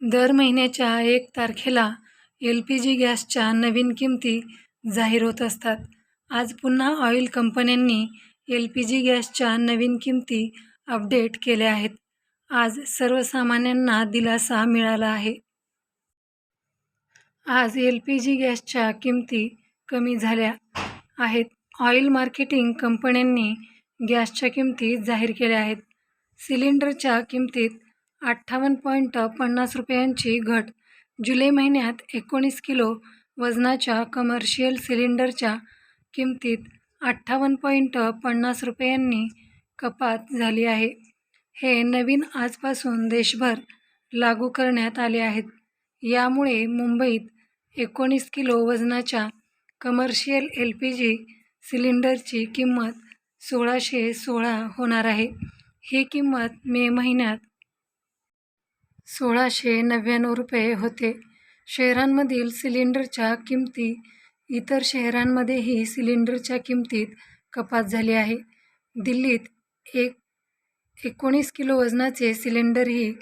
दर महिन्याच्या एक तारखेला एल पी जी गॅसच्या नवीन किमती जाहीर होत असतात. आज पुन्हा ऑइल कंपन्यांनी एल पी जी गॅसच्या नवीन किमती अपडेट केल्या आहेत. आज सर्वसामान्यांना दिलासा मिळाला आहे. आज एल पी जी गॅसच्या किमती कमी झाल्या आहेत. ऑइल मार्केटिंग कंपन्यांनी गॅसच्या किमती जाहीर केल्या आहेत. सिलेंडरच्या किमतीत अठ्ठावन्न पॉईंट पन्नास रुपयांची घट. जुलै महिन्यात एकोणीस किलो वजनाच्या कमर्शियल सिलेंडरच्या किमतीत अठ्ठावन्न पॉईंट पन्नास रुपयांनी कपात झाली आहे. हे नवीन आजपासून देशभर लागू करण्यात आले आहेत. यामुळे मुंबईत एकोणीस किलो वजनाच्या कमर्शियल एल पी जी सिलेंडरची किंमत सोळाशे सोळा होणार आहे. ही किंमत मे महिन्यात सोळाशे नव्याण्णव रुपये होते. शहरांमधील सिलेंडरच्या किमती इतर शहरांमध्येही सिलेंडरच्या किमतीत कपात झाली आहे. दिल्लीत एक एकोणीस किलो वजनाचे सिलेंडर ही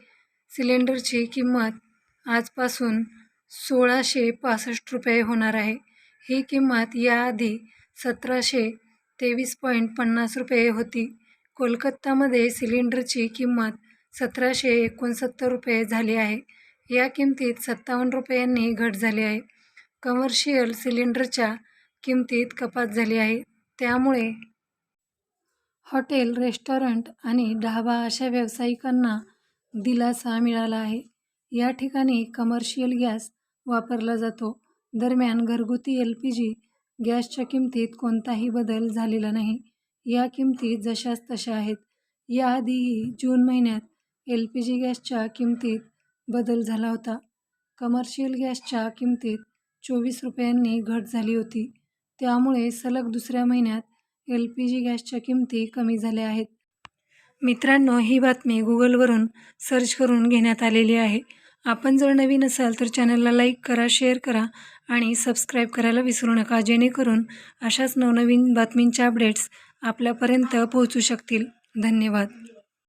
सिलेंडरची किंमत आजपासून सोळाशे पासष्ट रुपये होणार आहे. ही किंमत याआधी सतराशे तेवीस पॉईंट पन्नास रुपये होती. कोलकातामध्ये सिलेंडरची किंमत सतराशे एकोणसत्तर रुपये झाली आहे. या किमतीत सत्तावन्न रुपयांनी घट झाली आहे. कमर्शियल सिलेंडरच्या किमतीत कपात झाली आहे. त्यामुळे हॉटेल रेस्टॉरंट आणि ढाबा अशा व्यावसायिकांना दिलासा मिळाला आहे. या ठिकाणी कमर्शियल गॅस वापरला जातो. दरम्यान घरगुती एल पी जी गॅसच्या किमतीत कोणताही बदल झालेला नाही. या किमती जशाच तशा आहेत. याआधीही जून महिन्यात एल पी जी गॅसच्या किमतीत बदल झाला होता. कमर्शियल गॅसच्या किमतीत चोवीस रुपयांनी घट झाली होती. त्यामुळे सलग दुसऱ्या महिन्यात एल पी जी गॅसच्या किमती कमी झाल्या आहेत. मित्रांनो ही बातमी गुगलवरून सर्च करून घेण्यात आलेली आहे. आपण जर नवीन असाल तर चॅनलला लाईक करा शेअर करा आणि सबस्क्राईब करायला विसरू नका जेणेकरून अशाच नवनवीन बातमींच्या अपडेट्स आपल्यापर्यंत पोहोचू शकतील. धन्यवाद.